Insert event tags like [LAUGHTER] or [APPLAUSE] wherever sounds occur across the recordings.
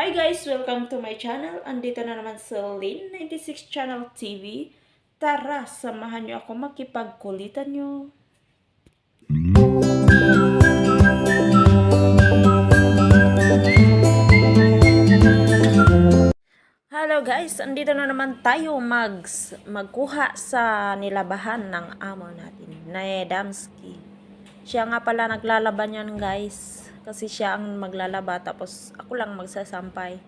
Hi guys! Welcome to my channel. Andito na naman sa Lane96 Channel TV. Tara, samahan niyo ako makipagkulitan niyo. Hello guys! Andito na naman tayo mag magkuha sa nilabahan ng amo natin, na Damski. Siya nga pala naglalaban yan guys. Kasi siya ang maglalaba tapos ako lang magsasampay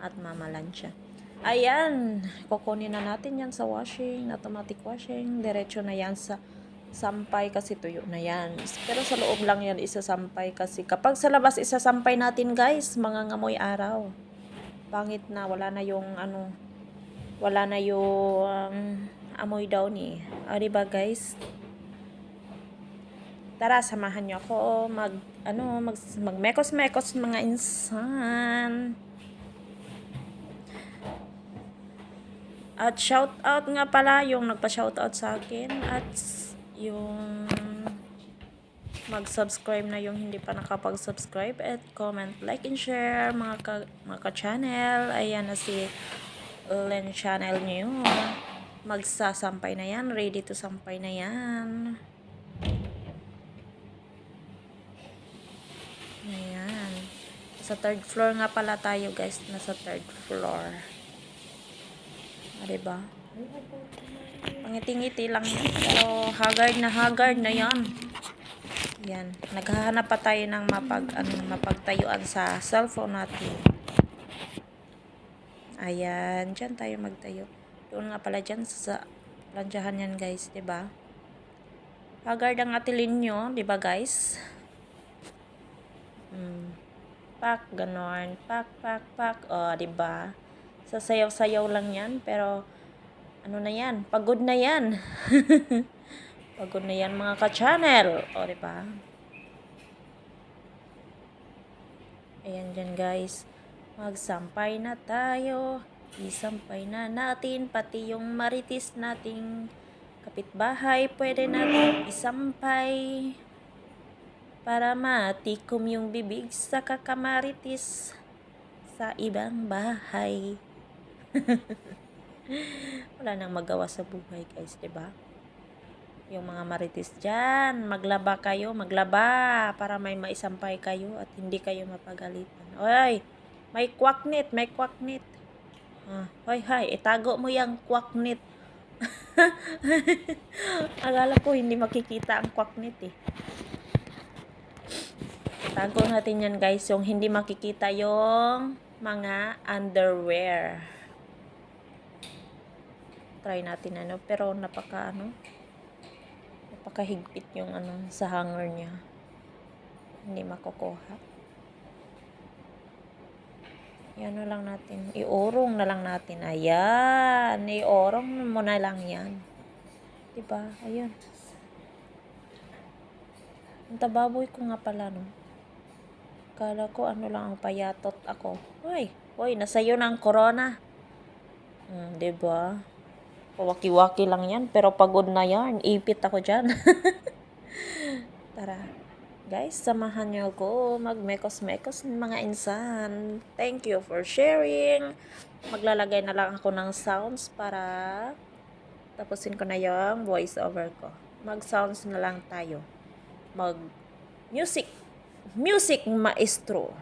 at mamalan siya. Ayan, kukunin na natin yan sa washing, automatic washing. Diretso na yan sa sampay kasi tuyo na yan. Pero sa loob lang yan isasampay kasi kapag sa labas isasampay natin guys, mga ngamoy araw. Pangit na, wala na yung ano, wala na yung um, amoy daw ni. O, diba guys? Tara, samahan niyo ako mag, ano, mag, magmekos-mekos mga insan. At shout out nga pala yung nagpa-shout out sa akin at yung mag-subscribe na yung hindi pa nakapag-subscribe at comment, like, and share mga ka, mga ka-channel. Ayan na si Len channel niyo. Magsasampay na yan. Ready to sampay na yan. Ayan. Sa third floor nga pala tayo guys. Nasa third floor. Ah, diba? Pangiti-ngiti lang. Pero haggard na haggard na yan. Yan. Naghahanap pa tayo ng mapag, ano, mapagtayuan sa cellphone natin. Ayan. Diyan tayo magtayo. Doon nga pala dyan sa plansyahan yan guys. ba? Haggard ang atilin nyo. ba guys? Hmm. Pak, ganon. Pak, pak, pak. O, 'di ba? Sasayaw-sayaw lang yan. Pero, ano na yan? Pagod na yan. [LAUGHS] Pagod na yan mga ka-channel. O, ba? Ayan dyan guys. Magsampay na tayo. Isampay na natin. Pati yung maritis nating kapitbahay. Pwede natin isampay. Para matikom yung bibig sa kakamaritis sa ibang bahay. [LAUGHS] Wala nang magawa sa buhay guys, ba? Yung mga maritis diyan, maglaba kayo, maglaba para may maisampay kayo at hindi kayo mapagalitan. Oy, may kwaknit, may kwaknit. Ah, hoy, hay, itago mo yung kwaknit. [LAUGHS] Akala ko hindi makikita ang kwaknit eh. Tago natin yan guys, yung hindi makikita yung mga underwear. Try natin ano pero napaka ano napakahigpit yung ano sa hanger niya. Hindi makukuha. Yan na lang natin. Iorong na lang natin. Ayan iorong mo na lang yan. Diba? Ayun ang tababoy ko nga pala no kala ko ano lang ang payatot ako hoy hoy nasayo na ang corona hmm, diba Pawaki-waki lang yan, pero pagod na yan. Ipit ako dyan. [LAUGHS] Tara. Guys, samahan niyo ako magmekos-mekos mga insan. Thank you for sharing. Maglalagay na lang ako ng sounds para tapusin ko na yung voice over ko. Mag-sounds na lang tayo. Mag-music. Music maestro.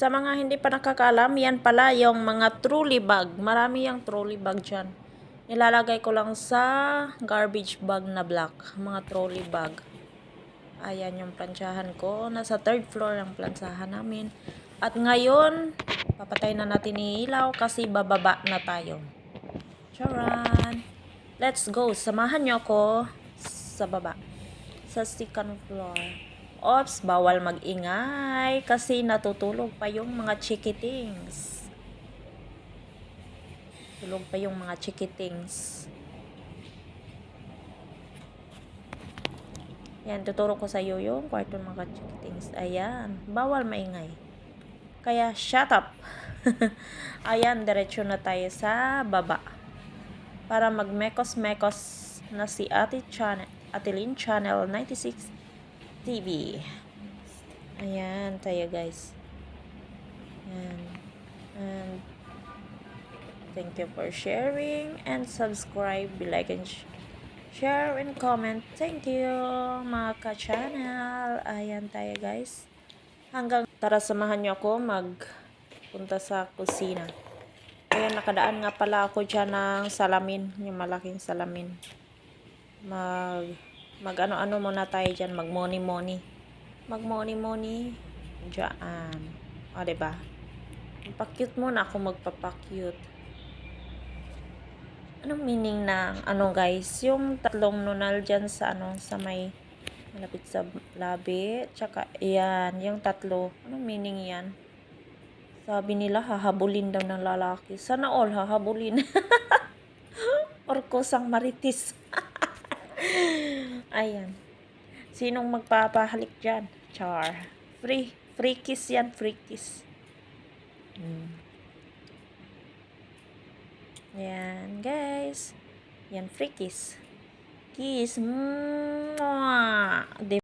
Sa mga hindi pa nakakaalam, yan pala yung mga trolley bag. Marami yung trolley bag dyan. Nilalagay ko lang sa garbage bag na black. Mga trolley bag. Ayan yung plansyahan ko. Nasa third floor ang plansyahan namin. At ngayon, papatay na natin ni ilaw kasi bababa na tayo. Charan! Let's go! Samahan nyo ako sa baba. Sa second floor. Ops, bawal magingay kasi natutulog pa yung mga chikitings. Tulog pa yung mga chikitings. Yan, tuturo ko sa iyo yung kwarto ng mga chikitings. Ayan, bawal maingay. Kaya, shut up. [LAUGHS] Ayan, diretso na tayo sa baba. Para magmekos-mekos na si Ate Channel, Ate Lynn Channel 96 TV. Ayan, tayo guys. Ayan. And thank you for sharing and subscribe, like and sh- share and comment. Thank you mga ka-channel. Ayan tayo guys. Hanggang tara samahan niyo ako mag punta sa kusina. Ayan, nakadaan nga pala ako dyan ng salamin, yung malaking salamin. Mag, mag ano-ano muna tayo dyan, mag money-money. Mag money-money dyan. O, diba? Magpa-cute muna ako magpapa-cute. Anong meaning ng ano guys? Yung tatlong nunal dyan sa ano, sa may malapit sa labi. Tsaka, yan, yung tatlo. Anong meaning yan? Sabi nila, hahabulin daw ng lalaki. Sana all hahabulin. [LAUGHS] Or kusang maritis. [LAUGHS] Ayan. Sinong magpapahalik dyan? Char. Free. Free kiss yan. Free kiss. Hmm. Yan, guys. Yan, free kiss. Kiss. Mwah.